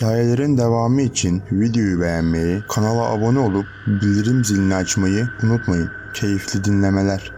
Hikayelerin devamı için videoyu beğenmeyi, kanala abone olup bildirim zilini açmayı unutmayın. Keyifli dinlemeler.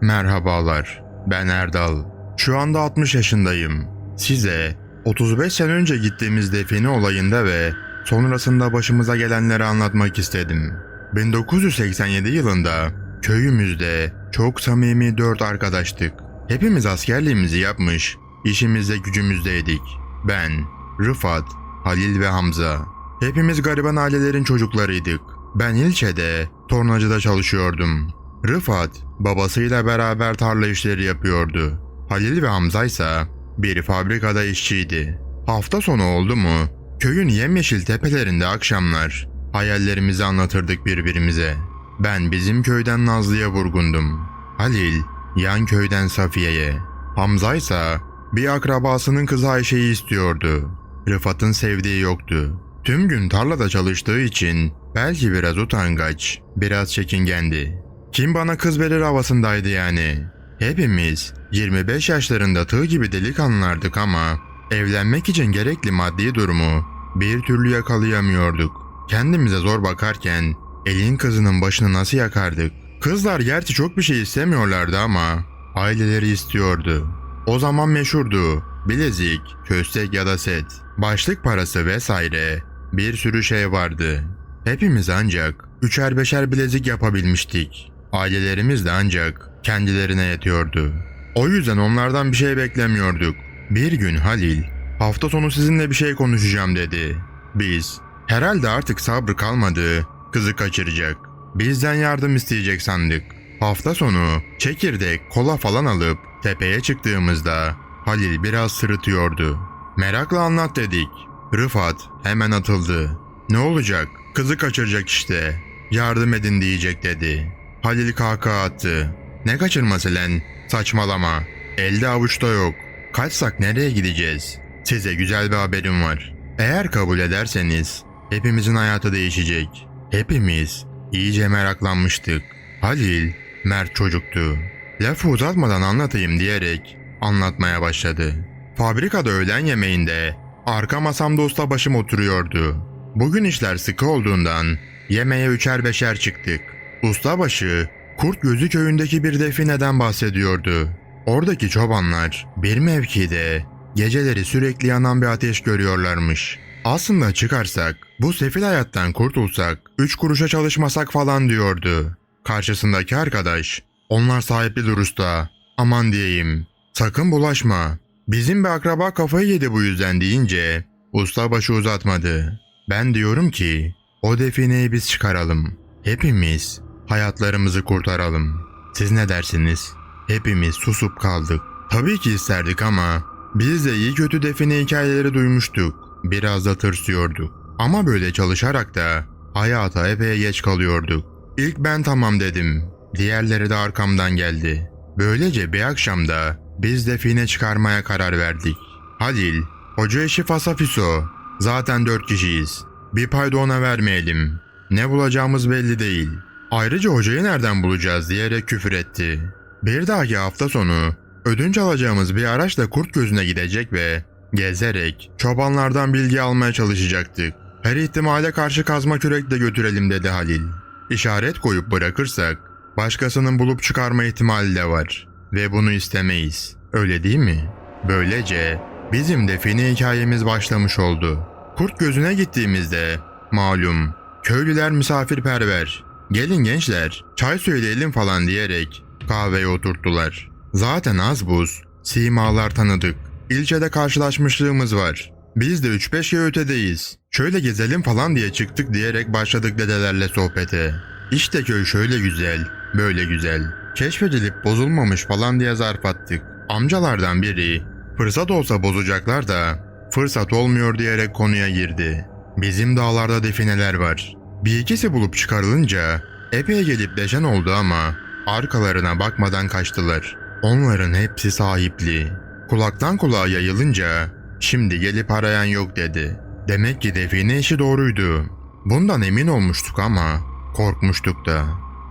Merhabalar, ben Erdal. Şu anda 60 yaşındayım. Size 35 sene önce gittiğimiz define olayında ve sonrasında başımıza gelenleri anlatmak istedim. 1987 yılında köyümüzde çok samimi dört arkadaştık. Hepimiz askerliğimizi yapmış, işimizde gücümüzdeydik. Ben, Rıfat, Halil ve Hamza. Hepimiz gariban ailelerin çocuklarıydık. Ben ilçede, tornacıda çalışıyordum. Rıfat, babasıyla beraber tarla işleri yapıyordu. Halil ve Hamza ise bir fabrikada işçiydi. Hafta sonu oldu mu, köyün yemyeşil tepelerinde akşamlar hayallerimizi anlatırdık birbirimize. Ben bizim köyden Nazlı'ya vurgundum. Halil, yan köyden Safiye'ye. Hamza ise bir akrabasının kızı Ayşe'yi istiyordu. Rıfat'ın sevdiği yoktu. Tüm gün tarlada çalıştığı için belki biraz utangaç, biraz çekingendi. Kim bana kız verir havasındaydı yani. Hepimiz 25 yaşlarında tığ gibi delikanlılardık ama evlenmek için gerekli maddi durumu bir türlü yakalayamıyorduk. Kendimize zor bakarken elin kızının başını nasıl yakardık? Kızlar gerçi çok bir şey istemiyorlardı ama aileleri istiyordu. O zaman meşhurdu. Bilezik, köstek ya da set, başlık parası vesaire bir sürü şey vardı. Hepimiz ancak üçer beşer bilezik yapabilmiştik. Ailelerimiz de ancak kendilerine yetiyordu. O yüzden onlardan bir şey beklemiyorduk. Bir gün Halil, hafta sonu sizinle bir şey konuşacağım dedi. Biz, herhalde artık sabrı kalmadı, kızı kaçıracak. Bizden yardım isteyecek sandık. Hafta sonu çekirdek, kola falan alıp tepeye çıktığımızda Halil biraz sırıtıyordu. Merakla anlat dedik. Rıfat hemen atıldı. Ne olacak? Kızı kaçıracak işte. Yardım edin diyecek dedi. Halil kahkaha attı. Ne kaçırması lan? Saçmalama. Elde avuçta yok. Kaçsak nereye gideceğiz? Size güzel bir haberim var. Eğer kabul ederseniz hepimizin hayatı değişecek. Hepimiz iyice meraklanmıştık. Halil mert çocuktu. Lafı uzatmadan anlatayım diyerek anlatmaya başladı. Fabrikada öğlen yemeğinde arka masamda ustabaşım oturuyordu. Bugün işler sıkı olduğundan yemeğe üçer beşer çıktık. Ustabaşı Kurt Gözü köyündeki bir defineden bahsediyordu. Oradaki çobanlar bir mevkide geceleri sürekli yanan bir ateş görüyorlarmış. Aslında çıkarsak, bu sefil hayattan kurtulsak, üç kuruşa çalışmasak falan diyordu. Karşısındaki arkadaş, onlar sahipli usta, aman diyeyim, sakın bulaşma. Bizim bir akraba kafayı yedi bu yüzden deyince, ustabaşı uzatmadı. Ben diyorum ki, o defineyi biz çıkaralım. Hepimiz hayatlarımızı kurtaralım. Siz ne dersiniz? Hepimiz susup kaldık. Tabii ki isterdik ama biz de iyi kötü define hikayeleri duymuştuk. Biraz da tırsıyorduk. Ama böyle çalışarak da hayata epey geç kalıyorduk. İlk ben tamam dedim. Diğerleri de arkamdan geldi. Böylece bir akşamda biz define çıkarmaya karar verdik. Halil, hoca eşi Fasafiso. Zaten dört kişiyiz. Bir payda ona vermeyelim. Ne bulacağımız belli değil. Ayrıca hocayı nereden bulacağız diyerek küfür etti. Bir dahaki hafta sonu ödünç alacağımız bir araçla kurt gözüne gidecek ve gezerek çobanlardan bilgi almaya çalışacaktık. Her ihtimale karşı kazma kürek de götürelim dedi Halil. İşaret koyup bırakırsak başkasının bulup çıkarma ihtimali de var ve bunu istemeyiz. Öyle değil mi? Böylece bizim define hikayemiz başlamış oldu. Kurt gözüne gittiğimizde malum köylüler misafirperver. Gelin gençler çay söyleyelim falan diyerek kahveye oturttular. Zaten az buz simalar tanıdık. İlçede karşılaşmışlığımız var. Biz de 3-5 yıl ötedeyiz. Şöyle gezelim falan diye çıktık diyerek başladık dedelerle sohbete. İşte köy şöyle güzel, böyle güzel. Keşfedilip bozulmamış falan diye zarf attık. Amcalardan biri, fırsat olsa bozacaklar da fırsat olmuyor diyerek konuya girdi. Bizim dağlarda defineler var. Bir ikisi bulup çıkarılınca epey gelip deşen oldu ama arkalarına bakmadan kaçtılar. Onların hepsi sahipli. Kulaktan kulağa yayılınca şimdi gelip arayan yok dedi. Demek ki define işi doğruydu. Bundan emin olmuştuk ama korkmuştuk da.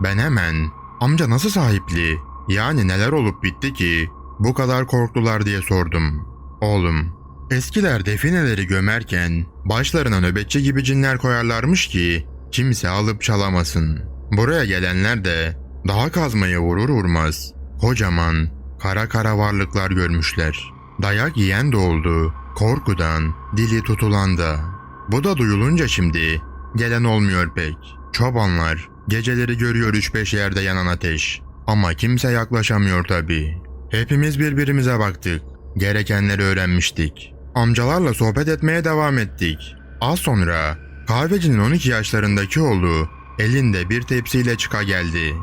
Ben hemen amca nasıl sahipli? Yani neler olup bitti ki bu kadar korktular diye sordum. Oğlum, eskiler defineleri gömerken başlarına nöbetçi gibi cinler koyarlarmış ki kimse alıp çalamasın. Buraya gelenler de daha kazmaya vurur vurmaz kocaman kara kara varlıklar görmüşler. Dayak yiyen de oldu, korkudan dili tutulan da. Bu da duyulunca şimdi gelen olmuyor pek. Çobanlar geceleri görüyor 3-5 yerde yanan ateş. Ama kimse yaklaşamıyor tabii. Hepimiz birbirimize baktık. Gerekenleri öğrenmiştik. Amcalarla sohbet etmeye devam ettik. Az sonra kahvecinin 12 yaşlarındaki oğlu elinde bir tepsiyle çıka geldi.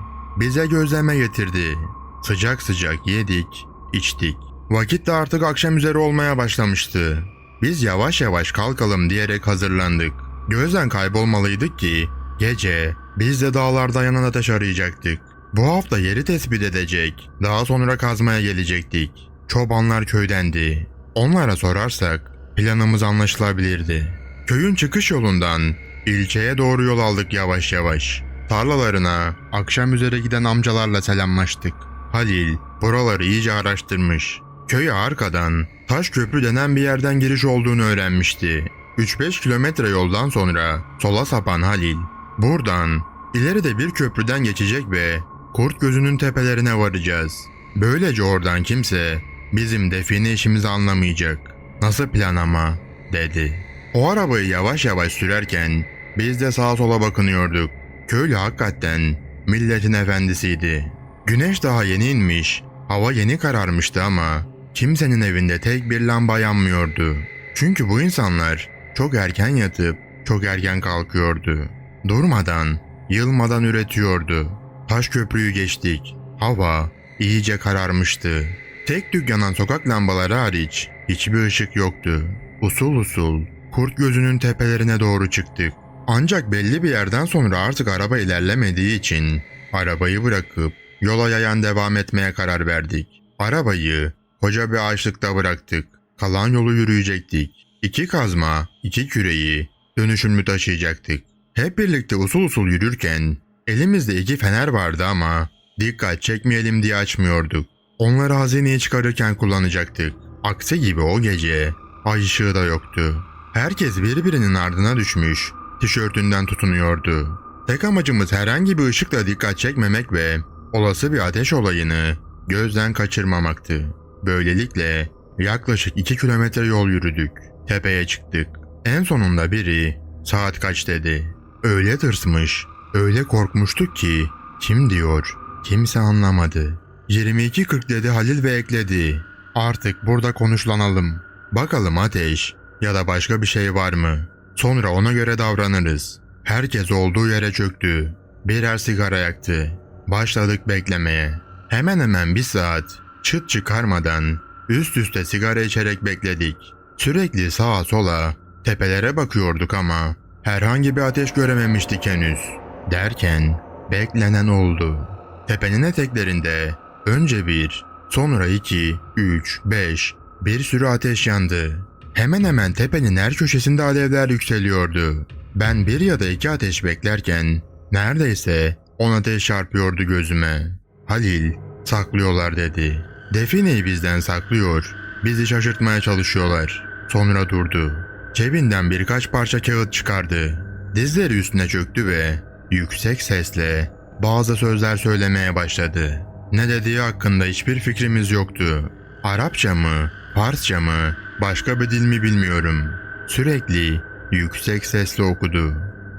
Bize gözleme getirdi. Sıcak sıcak yedik, içtik. Vakit de artık akşam üzeri olmaya başlamıştı. Biz yavaş yavaş kalkalım diyerek hazırlandık. Gözden kaybolmalıydık ki gece biz de dağlarda yanan ateş arayacaktık. Bu hafta yeri tespit edecek, daha sonra kazmaya gelecektik. Çobanlar köydendi. Onlara sorarsak planımız anlaşılabilirdi. Köyün çıkış yolundan ilçeye doğru yol aldık yavaş yavaş. Tarlalarına akşam üzere giden amcalarla selamlaştık. Halil buraları iyice araştırmış. Köye arkadan taş köprü denen bir yerden giriş olduğunu öğrenmişti. 3-5 kilometre yoldan sonra sola sapan Halil buradan ileride bir köprüden geçecek ve kurt gözünün tepelerine varacağız. Böylece oradan kimse bizim define işimizi anlamayacak. Nasıl plan ama dedi. O arabayı yavaş yavaş sürerken biz de sağa sola bakınıyorduk. Köylü hakikaten milletin efendisiydi. Güneş daha yeni inmiş, hava yeni kararmıştı ama kimsenin evinde tek bir lamba yanmıyordu. Çünkü bu insanlar çok erken yatıp çok erken kalkıyordu. Durmadan, yılmadan üretiyordu. Taş köprüyü geçtik. Hava iyice kararmıştı. Tek tük yanan sokak lambaları hariç hiçbir ışık yoktu. Usul usul kurt gözünün tepelerine doğru çıktık. Ancak belli bir yerden sonra artık araba ilerlemediği için arabayı bırakıp yola yayan devam etmeye karar verdik. Arabayı koca bir ağaçlıkta bıraktık. Kalan yolu yürüyecektik. İki kazma, iki küreyi dönüşümlü taşıyacaktık. Hep birlikte usul usul yürürken elimizde iki fener vardı ama dikkat çekmeyelim diye açmıyorduk. Onları hazineye çıkarırken kullanacaktık. Aksi gibi o gece ay ışığı da yoktu. Herkes birbirinin ardına düşmüş, tişörtünden tutunuyordu. Tek amacımız herhangi bir ışıkla dikkat çekmemek ve olası bir ateş olayını gözden kaçırmamaktı. Böylelikle yaklaşık 2 kilometre yol yürüdük. Tepeye çıktık. En sonunda biri saat kaç dedi. Öyle tırsmış, öyle korkmuştuk ki kim diyor kimse anlamadı. 22.40 dedi Halil ve ekledi. Artık burada konuşlanalım. Bakalım ateş ya da başka bir şey var mı? Sonra ona göre davranırız. Herkes olduğu yere çöktü. Birer sigara yaktı. Başladık beklemeye. Hemen hemen bir saat çıt çıkarmadan üst üste sigara içerek bekledik. Sürekli sağa sola tepelere bakıyorduk ama herhangi bir ateş görememiştik henüz. Derken beklenen oldu. Tepenin eteklerinde önce bir, sonra iki, üç, beş bir sürü ateş yandı. Hemen hemen tepenin her köşesinde alevler yükseliyordu. Ben bir ya da iki ateş beklerken neredeyse on ateş çarpıyordu gözüme. Halil saklıyorlar dedi. Defineyi bizden saklıyor. Bizi şaşırtmaya çalışıyorlar. Sonra durdu. Cebinden birkaç parça kağıt çıkardı. Dizleri üstüne çöktü ve yüksek sesle bazı sözler söylemeye başladı. Ne dediği hakkında hiçbir fikrimiz yoktu. Arapça mı, Farsça mı, başka bir dil mi bilmiyorum. Sürekli yüksek sesle okudu.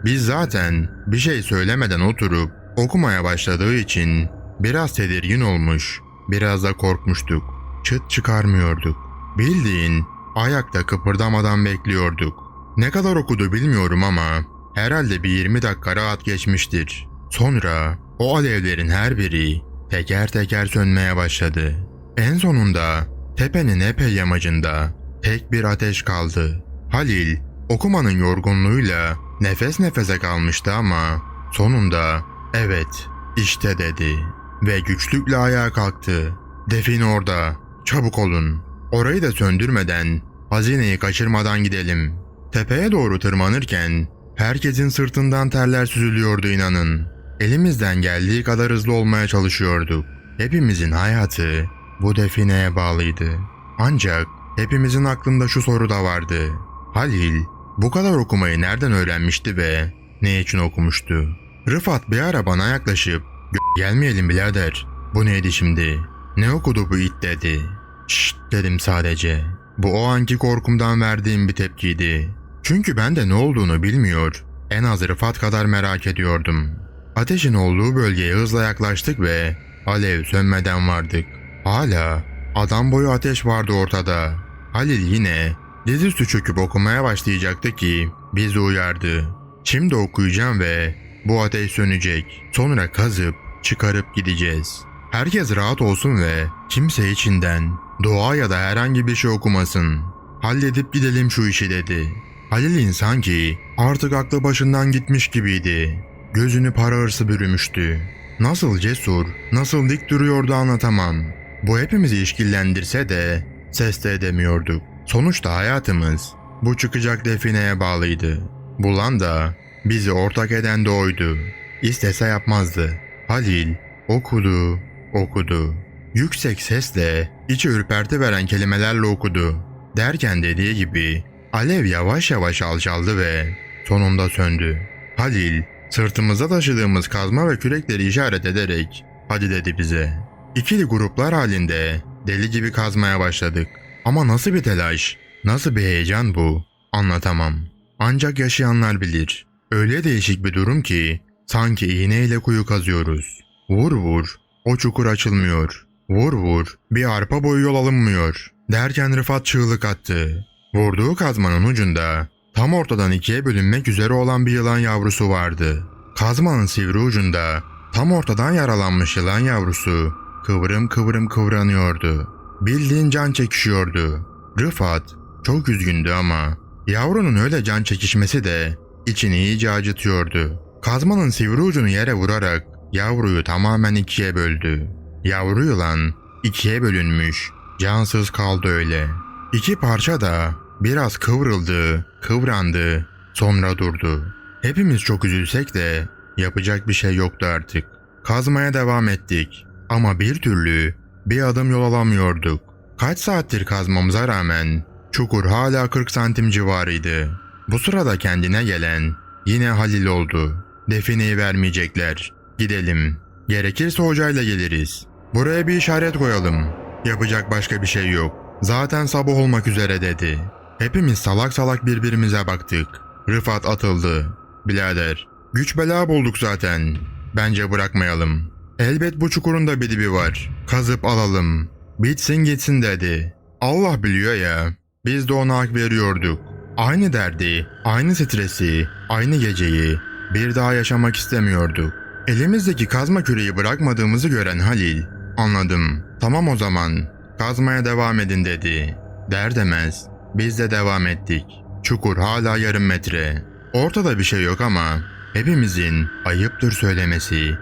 Biz zaten bir şey söylemeden oturup okumaya başladığı için biraz tedirgin olmuş, biraz da korkmuştuk. Çıt çıkarmıyorduk. Bildiğin ayakta kıpırdamadan bekliyorduk. Ne kadar okudu bilmiyorum ama herhalde bir 20 dakika rahat geçmiştir. Sonra o alevlerin her biri teker teker sönmeye başladı. En sonunda tepenin epey yamacında tek bir ateş kaldı. Halil okumanın yorgunluğuyla nefes nefese kalmıştı ama sonunda evet işte dedi ve güçlükle ayağa kalktı. Defin orada çabuk olun orayı da söndürmeden hazineyi kaçırmadan gidelim. Tepeye doğru tırmanırken herkesin sırtından terler süzülüyordu inanın. Elimizden geldiği kadar hızlı olmaya çalışıyorduk. Hepimizin hayatı bu defineye bağlıydı. Ancak hepimizin aklında şu soru da vardı. Halil bu kadar okumayı nereden öğrenmişti ve ne için okumuştu? Rıfat bir ara bana yaklaşıp "Gö- gelmeyelim birader. Bu neydi şimdi? Ne okudu bu it dedi. Şşt dedim sadece. Bu o anki korkumdan verdiğim bir tepkiydi. Çünkü ben de ne olduğunu bilmiyor, en az Rıfat kadar merak ediyordum. Ateşin olduğu bölgeye hızla yaklaştık ve alev sönmeden vardık. Hala adam boyu ateş vardı ortada. Halil yine dizüstü çöküp okumaya başlayacaktı ki bizi uyardı. Şimdi okuyacağım ve bu ateş sönecek. Sonra kazıp çıkarıp gideceğiz. Herkes rahat olsun ve kimse içinden dua ya da herhangi bir şey okumasın. Halledip gidelim şu işi dedi. Halil'in sanki artık aklı başından gitmiş gibiydi. Gözünü para hırsı bürümüştü. Nasıl cesur, nasıl dik duruyordu anlatamam. Bu hepimizi işkillendirse de ses de edemiyorduk. Sonuçta hayatımız bu çıkacak defineye bağlıydı. Bulan da bizi ortak eden de oydu. İstese yapmazdı. Halil okudu, okudu. Yüksek sesle içi ürperti veren kelimelerle okudu. Derken dediği gibi alev yavaş yavaş alçaldı ve sonunda söndü. Halil sırtımıza taşıdığımız kazma ve kürekleri işaret ederek hadi dedi bize. İkili gruplar halinde deli gibi kazmaya başladık. Ama nasıl bir telaş, nasıl bir heyecan bu anlatamam. Ancak yaşayanlar bilir. Öyle değişik bir durum ki sanki iğneyle kuyu kazıyoruz. Vur vur, o çukur açılmıyor. Vur vur, bir arpa boyu yol alınmıyor. Derken Rıfat çığlık attı. Vurduğu kazmanın ucunda tam ortadan ikiye bölünmek üzere olan bir yılan yavrusu vardı. Kazmanın sivri ucunda tam ortadan yaralanmış yılan yavrusu kıvrım kıvrım kıvranıyordu. Bildiğin can çekişiyordu. Rıfat çok üzgündü ama yavrunun öyle can çekişmesi de içini iyice acıtıyordu. Kazmanın sivri ucunu yere vurarak yavruyu tamamen ikiye böldü. Yavru yılan ikiye bölünmüş, cansız kaldı öyle. İki parça da biraz kıvrıldı, kıvrandı, sonra durdu. Hepimiz çok üzülsek de yapacak bir şey yoktu artık. Kazmaya devam ettik ama bir türlü bir adım yol alamıyorduk. Kaç saattir kazmamıza rağmen çukur hala 40 santim civarıydı. Bu sırada kendine gelen yine Halil oldu. Defineyi vermeyecekler. Gidelim. Gerekirse hocayla geliriz. Buraya bir işaret koyalım. Yapacak başka bir şey yok. Zaten sabah olmak üzere dedi. Hepimiz salak salak birbirimize baktık. Rıfat atıldı. Birader, güç bela bulduk zaten. Bence bırakmayalım. Elbet bu çukurun da bir dibi var. Kazıp alalım. Bitsin gitsin dedi. Allah biliyor ya. Biz de ona hak veriyorduk. Aynı derdi, aynı stresi, aynı geceyi bir daha yaşamak istemiyorduk. Elimizdeki kazma küreği bırakmadığımızı gören Halil, anladım, tamam o zaman, kazmaya devam edin dedi. Der demez, biz de devam ettik. Çukur hala yarım metre. Ortada bir şey yok ama hepimizin ayıptır söylemesi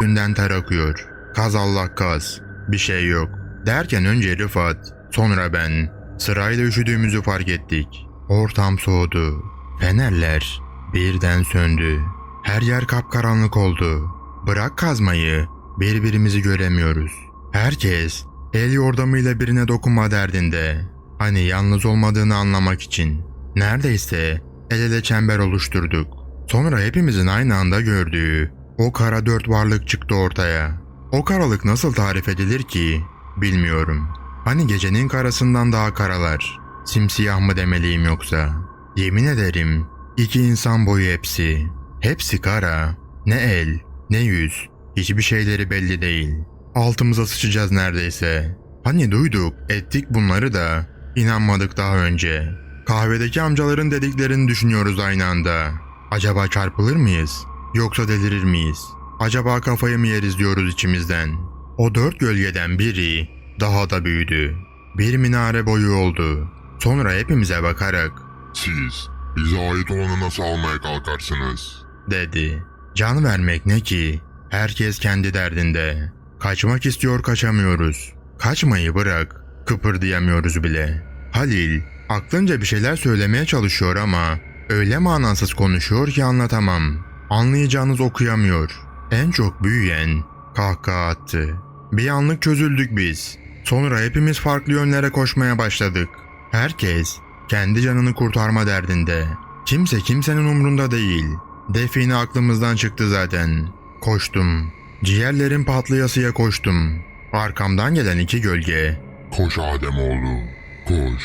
günden ter akıyor. Kaz Allah kaz, bir şey yok. Derken önce Rıfat, sonra ben sırayla üşüdüğümüzü fark ettik. Ortam soğudu. Fenerler birden söndü. Her yer kapkaranlık oldu. Bırak kazmayı, birbirimizi göremiyoruz. Herkes el yordamıyla birine dokunma derdinde. Hani yalnız olmadığını anlamak için. Neredeyse el ele çember oluşturduk. Sonra hepimizin aynı anda gördüğü o kara dört varlık çıktı ortaya. O karalık nasıl tarif edilir ki bilmiyorum. Hani gecenin karasından daha karalar. Simsiyah mı demeliyim yoksa? Yemin ederim iki insan boyu hepsi. Hepsi kara. Ne el, ne yüz. Hiçbir şeyleri belli değil. Altımıza sıçacağız neredeyse. Hani duyduk, ettik bunları da inanmadık daha önce. Kahvedeki amcaların dediklerini düşünüyoruz aynı anda. Acaba çarpılır mıyız? Yoksa delirir miyiz? Acaba kafayı mı yeriz diyoruz içimizden. O dört gölgeden biri daha da büyüdü. Bir minare boyu oldu. Sonra hepimize bakarak Siz bize ait olanı nasıl almaya kalkarsınız? dedi. Can vermek ne ki? Herkes kendi derdinde. Kaçmak istiyor kaçamıyoruz. Kaçmayı bırak. Kıpırdayamıyoruz bile. Halil aklınca bir şeyler söylemeye çalışıyor ama öyle manasız konuşuyor ki anlatamam. Anlayacağınız okuyamıyor. En çok büyüyen kahkaha attı. Bir anlık çözüldük biz. Sonra hepimiz farklı yönlere koşmaya başladık. Herkes kendi canını kurtarma derdinde. Kimse kimsenin umrunda değil. Define aklımızdan çıktı zaten. Koştum. Ciğerlerim patlayasıya koştum. Arkamdan gelen iki gölge Koş Ademoğlu. Koş.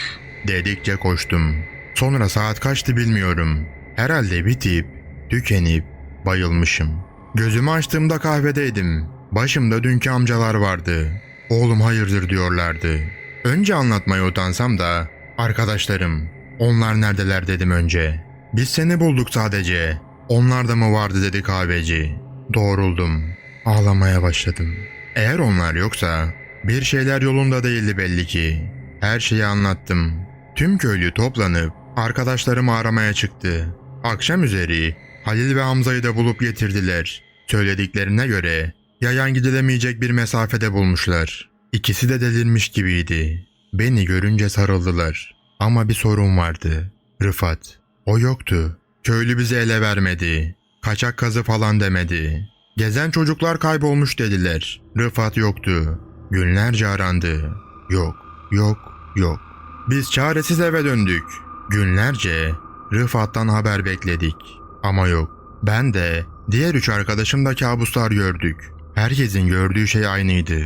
dedikçe koştum. Sonra saat kaçtı bilmiyorum. Herhalde bitip, tükenip, bayılmışım. Gözümü açtığımda kahvedeydim. Başımda dünkü amcalar vardı. Oğlum hayırdır diyorlardı. Önce anlatmaya utansam da, arkadaşlarım, onlar neredeler dedim önce. Biz seni bulduk sadece. Onlar da mı vardı dedi kahveci. Doğruldum. Ağlamaya başladım. Eğer onlar yoksa bir şeyler yolunda değildi belli ki. Her şeyi anlattım. Tüm köylü toplanıp arkadaşlarımı aramaya çıktı. Akşam üzeri Halil ve Hamza'yı da bulup getirdiler. Söylediklerine göre yayan gidilemeyecek bir mesafede bulmuşlar. İkisi de delirmiş gibiydi. Beni görünce sarıldılar. Ama bir sorun vardı. Rıfat. O yoktu. Köylü bizi ele vermedi. Kaçak kazı falan demedi. Gezen çocuklar kaybolmuş dediler. Rıfat yoktu. Günlerce arandı. Yok, yok, yok. Biz çaresiz eve döndük. Günlerce Rıfat'tan haber bekledik. Ama yok. Ben de diğer üç arkadaşım da kabuslar gördük. Herkesin gördüğü şey aynıydı.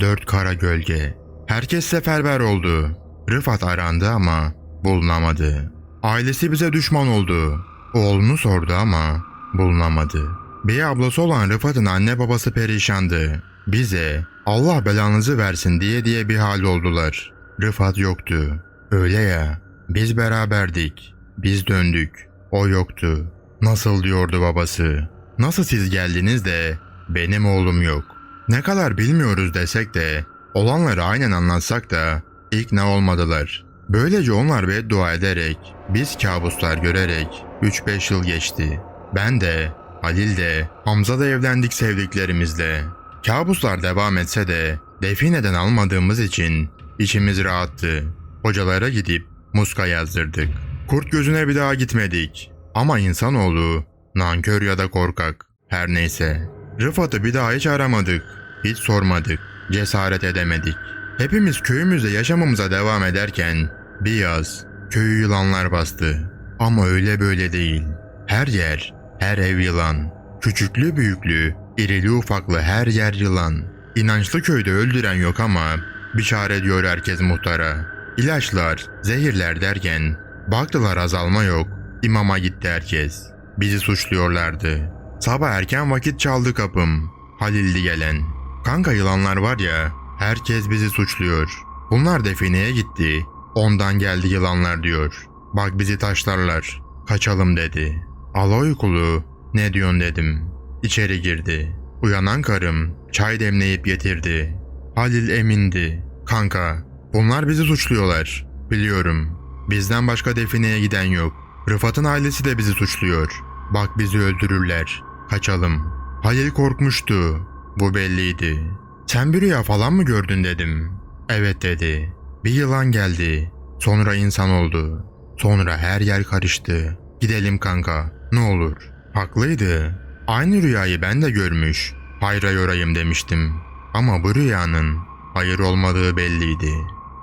Dört kara gölge. Herkes seferber oldu. Rıfat arandı ama bulunamadı. Ailesi bize düşman oldu. Oğlunu sordu ama bulunamadı. Bey ablası olan Rıfat'ın anne babası perişandı. Bize Allah belanızı versin diye diye bir hal oldular. Rıfat yoktu. Öyle ya. Biz beraberdik. Biz döndük. O yoktu. Nasıl diyordu babası. Nasıl siz geldiniz de benim oğlum yok. Ne kadar bilmiyoruz desek de olanları aynen anlatsak da ikna olmadılar. Böylece onlar beddua ederek, biz kabuslar görerek 3-5 yıl geçti. Ben de, Halil de, Hamza da evlendik sevdiklerimizle. Kabuslar devam etse de defineden almadığımız için içimiz rahattı. Hocalara gidip muska yazdırdık. Kurt gözüne bir daha gitmedik. Ama insanoğlu nankör ya da korkak. Her neyse. Rıfat'ı bir daha hiç aramadık. Hiç sormadık. Cesaret edemedik. Hepimiz köyümüzde yaşamamıza devam ederken bir yaz köyü yılanlar bastı. Ama öyle böyle değil. Her yer, her ev yılan. Küçüklü büyüklü, irili ufaklı her yer yılan. İnançlı köyde öldüren yok ama bir çare diyor herkes muhtara. İlaçlar, zehirler derken baktılar azalma yok. İmama gitti herkes. Bizi suçluyorlardı. Sabah erken vakit çaldı kapım. Halil'di gelen. Kanka yılanlar var ya, herkes bizi suçluyor. Bunlar defineye gitti. Ondan geldi yılanlar diyor. Bak bizi taşlarlar. Kaçalım dedi. Ala uykulu. Ne diyorsun dedim. İçeri girdi. Uyanan karım çay demleyip getirdi. Halil emindi. Kanka bunlar bizi suçluyorlar. Biliyorum. Bizden başka defineye giden yok. Rıfat'ın ailesi de bizi suçluyor. Bak bizi öldürürler. Kaçalım. Halil korkmuştu. Bu belliydi. Sen bir rüya falan mı gördün dedim. Evet dedi. Bir yılan geldi. Sonra insan oldu. Sonra her yer karıştı. Gidelim kanka. Ne olur. Haklıydı. Aynı rüyayı ben de görmüş. Hayra yorayım demiştim. Ama bu rüyanın hayır olmadığı belliydi.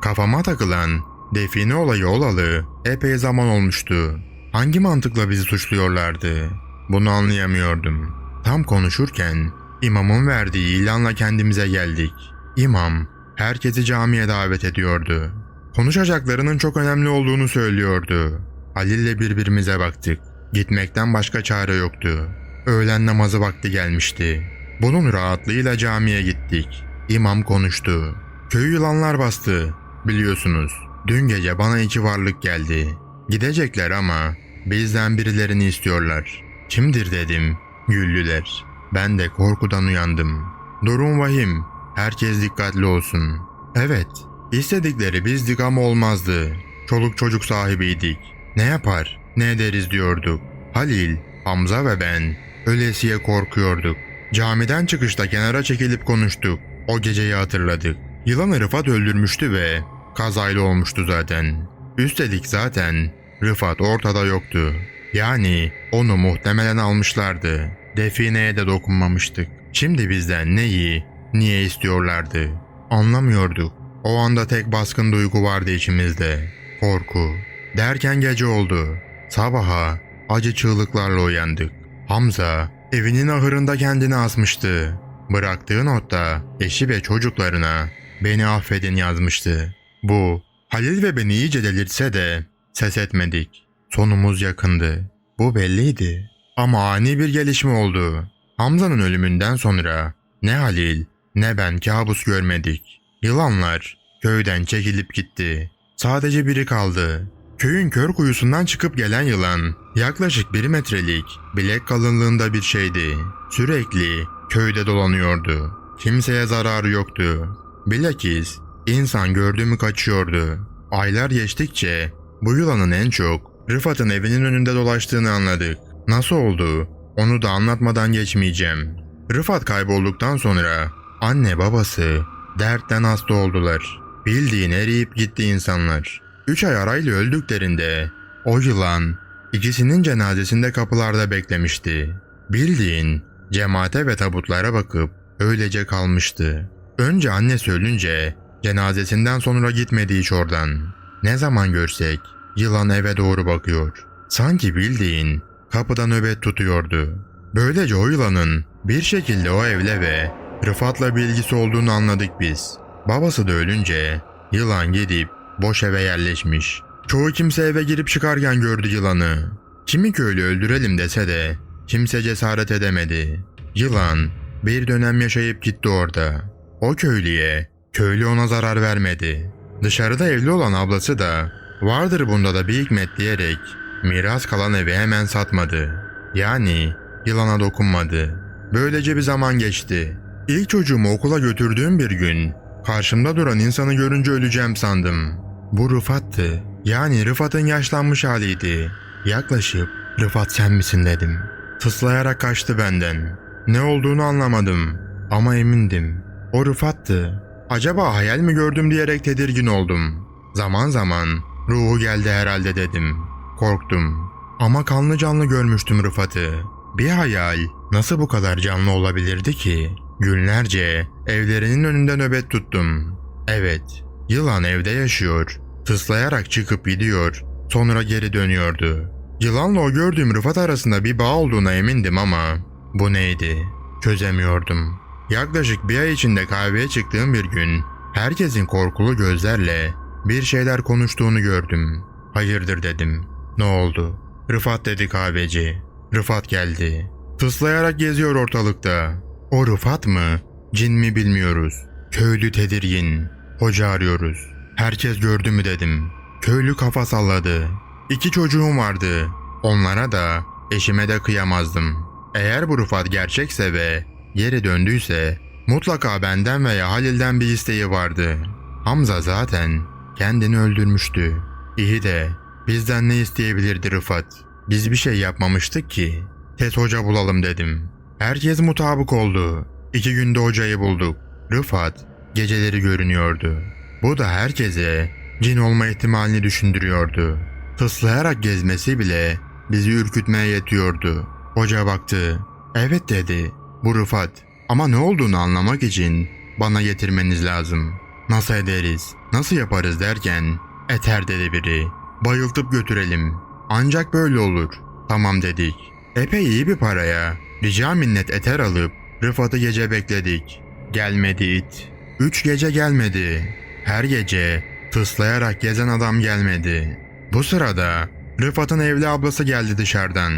Kafama takılan define olayı olalı epey zaman olmuştu. Hangi mantıkla bizi suçluyorlardı? Bunu anlayamıyordum. Tam konuşurken imamın verdiği ilanla kendimize geldik. İmam herkesi camiye davet ediyordu. Konuşacaklarının çok önemli olduğunu söylüyordu. Halil'le birbirimize baktık. Gitmekten başka çare yoktu. Öğlen namazı vakti gelmişti. Bunun rahatlığıyla camiye gittik. İmam konuştu. Köyü yılanlar bastı. Biliyorsunuz. Dün gece bana iki varlık geldi. Gidecekler ama bizden birilerini istiyorlar. Kimdir dedim. Güldüler. Ben de korkudan uyandım. Durum vahim. Herkes dikkatli olsun. Evet. istedikleri bizdik ama olmazdı. Çoluk çocuk sahibiydik. Ne yapar, ne ederiz diyorduk. Halil, Hamza ve ben ölesiye korkuyorduk. Camiden çıkışta kenara çekilip konuştuk. O geceyi hatırladık. Yılanı Rıfat öldürmüştü ve kazayla olmuştu zaten. Üstelik zaten Rıfat ortada yoktu. Yani onu muhtemelen almışlardı. Defineye de dokunmamıştık. Şimdi bizden neyi, niye istiyorlardı? Anlamıyorduk. O anda tek baskın duygu vardı içimizde. Korku. Derken gece oldu. Sabaha acı çığlıklarla uyandık. Hamza evinin ahırında kendini asmıştı. Bıraktığı notta eşi ve çocuklarına beni affedin yazmıştı. Bu Halil ve beni iyice delirtse de ses etmedik. Sonumuz yakındı. Bu belliydi. Ama ani bir gelişme oldu. Hamza'nın ölümünden sonra ne Halil ne ben kabus görmedik. Yılanlar köyden çekilip gitti. Sadece biri kaldı. Köyün kör kuyusundan çıkıp gelen yılan yaklaşık bir metrelik bilek kalınlığında bir şeydi. Sürekli köyde dolanıyordu. Kimseye zararı yoktu. Bilakis insan gördü mü kaçıyordu. Aylar geçtikçe bu yılanın en çok Rıfat'ın evinin önünde dolaştığını anladık. Nasıl oldu? Onu da anlatmadan geçmeyeceğim. Rıfat kaybolduktan sonra anne babası dertten hasta oldular. Bildiğin eriyip gitti insanlar. Üç ay arayla öldüklerinde o yılan ikisinin cenazesinde kapılarda beklemişti. Bildiğin cemaate ve tabutlara bakıp öylece kalmıştı. Önce annesi ölünce cenazesinden sonra gitmedi hiç oradan. Ne zaman görsek yılan eve doğru bakıyor. Sanki bildiğin kapıda nöbet tutuyordu. Böylece o yılanın bir şekilde o evle ve Rıfat'la bir ilgisi olduğunu anladık biz. Babası da ölünce yılan gidip boş eve yerleşmiş. Çoğu kimse eve girip çıkarken gördü yılanı. Kimi köylü öldürelim dese de kimse cesaret edemedi. Yılan bir dönem yaşayıp gitti orada. O köylüye köylü ona zarar vermedi. Dışarıda evli olan ablası da vardır bunda da bir hikmet diyerek miras kalan evi hemen satmadı. Yani yılana dokunmadı. Böylece bir zaman geçti. İlk çocuğumu okula götürdüğüm bir gün karşımda duran insanı görünce öleceğim sandım. Bu Rıfat'tı. Yani Rıfat'ın yaşlanmış haliydi. Yaklaşıp Rıfat sen misin dedim. Tıslayarak kaçtı benden. Ne olduğunu anlamadım ama emindim. O Rıfat'tı. Acaba hayal mi gördüm diyerek tedirgin oldum. Zaman zaman ruhu geldi herhalde dedim. Korktum. Ama kanlı canlı görmüştüm Rıfat'ı. Bir hayal nasıl bu kadar canlı olabilirdi ki? Günlerce evlerinin önünde nöbet tuttum. Evet, yılan evde yaşıyor. Tıslayarak çıkıp gidiyor. Sonra geri dönüyordu. Yılanla o gördüğüm Rıfat arasında bir bağ olduğuna emindim ama bu neydi? Çözemiyordum. Yaklaşık bir ay içinde kahveye çıktığım bir gün herkesin korkulu gözlerle bir şeyler konuştuğunu gördüm. Hayırdır dedim. Ne oldu? Rıfat dedi kahveci. Rıfat geldi. Tıslayarak geziyor ortalıkta. O Rıfat mı? Cin mi bilmiyoruz. Köylü tedirgin. Hoca arıyoruz. Herkes gördü mü dedim. Köylü kafa salladı. İki çocuğum vardı. Onlara da eşime de kıyamazdım. Eğer bu Rıfat gerçekse ve geri döndüyse mutlaka benden veya Halil'den bir isteği vardı. Hamza zaten kendini öldürmüştü. İyi de bizden ne isteyebilirdi Rıfat? Biz bir şey yapmamıştık ki. Tez hoca bulalım dedim. Herkes mutabık oldu. İki günde hocayı bulduk. Rıfat geceleri görünüyordu. Bu da herkese cin olma ihtimalini düşündürüyordu. Tıslayarak gezmesi bile bizi ürkütmeye yetiyordu. Hoca baktı. Evet dedi. Bu Rıfat. Ama ne olduğunu anlamak için bana getirmeniz lazım. Nasıl ederiz? Nasıl yaparız derken Eter dedi biri. Bayıltıp götürelim. Ancak böyle olur. Tamam dedik. Epey iyi bir paraya rica minnet eter alıp Rıfat'ı gece bekledik. Gelmedi it. Üç gece gelmedi. Her gece tıslayarak gezen adam gelmedi. Bu sırada Rıfat'ın evli ablası geldi dışarıdan.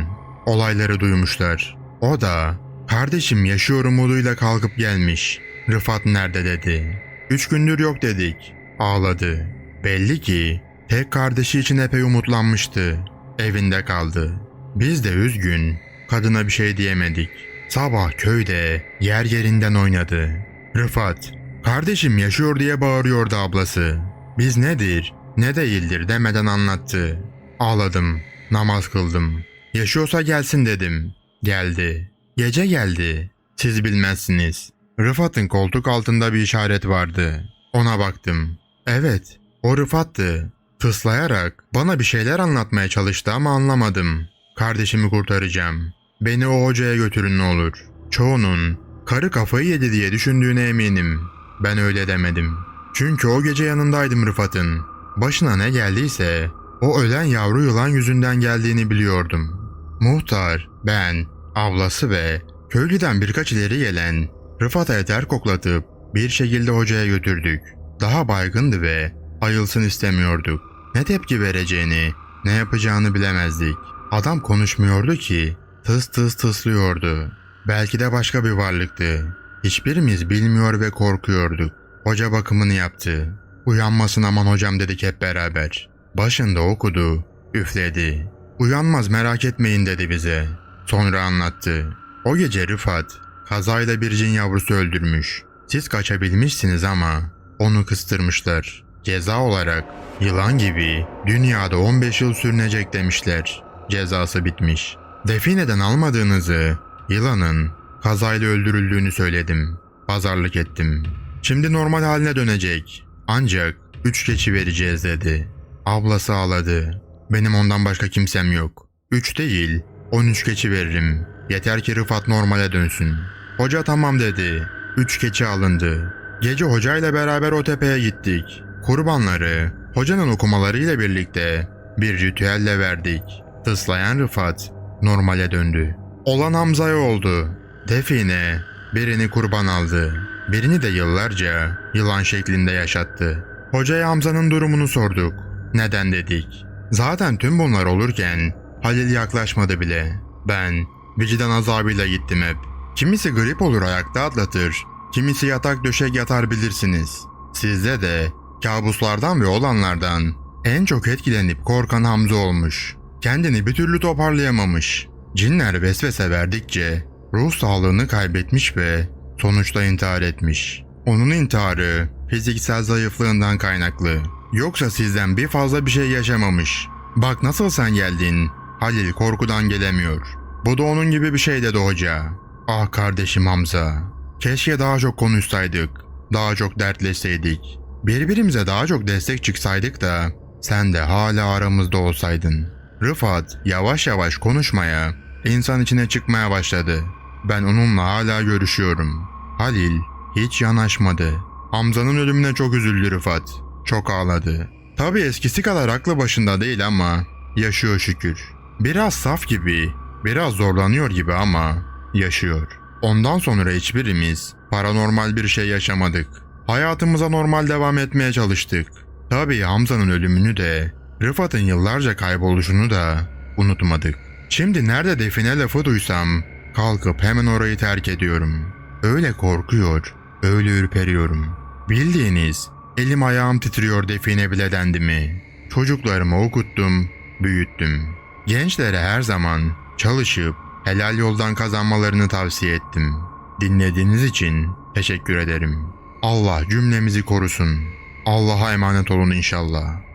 Olayları duymuşlar. O da kardeşim yaşıyor umuduyla kalkıp gelmiş. Rıfat nerede dedi. Üç gündür yok dedik. Ağladı. Belli ki tek kardeşi için epey umutlanmıştı. Evinde kaldı. Biz de üzgün, kadına bir şey diyemedik. Sabah köyde yer yerinden oynadı. Rıfat, kardeşim yaşıyor diye bağırıyordu ablası. Biz nedir, ne değildir demeden anlattı. Ağladım, namaz kıldım. Yaşıyorsa gelsin dedim. Geldi. Gece geldi. Siz bilmezsiniz. Rıfat'ın koltuk altında bir işaret vardı. Ona baktım. Evet, o Rıfat'tı. Tıslayarak bana bir şeyler anlatmaya çalıştı ama anlamadım. Kardeşimi kurtaracağım. Beni o hocaya götürün ne olur. Çoğunun karı kafayı yedi diye düşündüğüne eminim. Ben öyle demedim. Çünkü o gece yanındaydım Rıfat'ın. Başına ne geldiyse o ölen yavru yılan yüzünden geldiğini biliyordum. Muhtar, ben, ablası ve köylüden birkaç ileri gelen Rıfat'a eter koklatıp bir şekilde hocaya götürdük. Daha baygındı ve ayılsın istemiyorduk. Ne tepki vereceğini, ne yapacağını bilemezdik. Adam konuşmuyordu ki, tıs tıs tıslıyordu. Belki de başka bir varlıktı. Hiçbirimiz bilmiyor ve korkuyorduk. Hoca bakımını yaptı. Uyanmasın aman hocam dedik hep beraber. Başında okudu, üfledi. Uyanmaz merak etmeyin dedi bize. Sonra anlattı. O gece Rıfat kazayla bir cin yavrusu öldürmüş. Siz kaçabilmişsiniz ama onu kıstırmışlar. Ceza olarak yılan gibi dünyada 15 yıl sürünecek demişler. Cezası bitmiş. Defineden almadığınızı, yılanın kazayla öldürüldüğünü söyledim. Pazarlık ettim. Şimdi normal haline dönecek. Ancak üç keçi vereceğiz dedi. Ablası ağladı. Benim ondan başka kimsem yok. Üç değil, on üç keçi veririm. Yeter ki Rıfat normale dönsün. Hoca tamam dedi. Üç keçi alındı. Gece hocayla beraber o tepeye gittik. Kurbanları hocanın okumalarıyla birlikte bir ritüelle verdik. Tıslayan Rıfat normale döndü. Olan Hamza'ya oldu. Define birini kurban aldı. Birini de yıllarca yılan şeklinde yaşattı. Hocaya Hamza'nın durumunu sorduk. Neden dedik. Zaten tüm bunlar olurken Halil yaklaşmadı bile. Ben vicdan azabıyla gittim hep. Kimisi grip olur ayakta atlatır. Kimisi yatak döşek yatar bilirsiniz. Sizde de kabuslardan ve olanlardan en çok etkilenip korkan Hamza olmuş. Kendini bir türlü toparlayamamış. Cinler vesvese verdikçe ruh sağlığını kaybetmiş ve sonuçta intihar etmiş. Onun intiharı fiziksel zayıflığından kaynaklı. Yoksa sizden bir fazla bir şey yaşamamış. Bak nasıl sen geldin. Halil korkudan gelemiyor. Bu da onun gibi bir şey dedi hoca. Ah kardeşim Hamza. Keşke daha çok konuşsaydık. Daha çok dertleşseydik. Birbirimize daha çok destek çıksaydık da sen de hala aramızda olsaydın. Rıfat yavaş yavaş konuşmaya, insan içine çıkmaya başladı. Ben onunla hala görüşüyorum. Halil hiç yanaşmadı. Hamza'nın ölümüne çok üzüldü Rıfat. Çok ağladı. Tabii eskisi kadar aklı başında değil ama yaşıyor şükür. Biraz saf gibi, biraz zorlanıyor gibi ama yaşıyor. Ondan sonra hiçbirimiz paranormal bir şey yaşamadık. Hayatımıza normal devam etmeye çalıştık. Tabii Hamza'nın ölümünü de, Rıfat'ın yıllarca kayboluşunu da unutmadık. Şimdi nerede define lafı duysam kalkıp hemen orayı terk ediyorum. Öyle korkuyor, öyle ürperiyorum. Bildiğiniz elim ayağım titriyor define bile dendi mi? Çocuklarımı okuttum, büyüttüm. Gençlere her zaman çalışıp helal yoldan kazanmalarını tavsiye ettim. Dinlediğiniz için teşekkür ederim. Allah cümlemizi korusun. Allah'a emanet olun inşallah.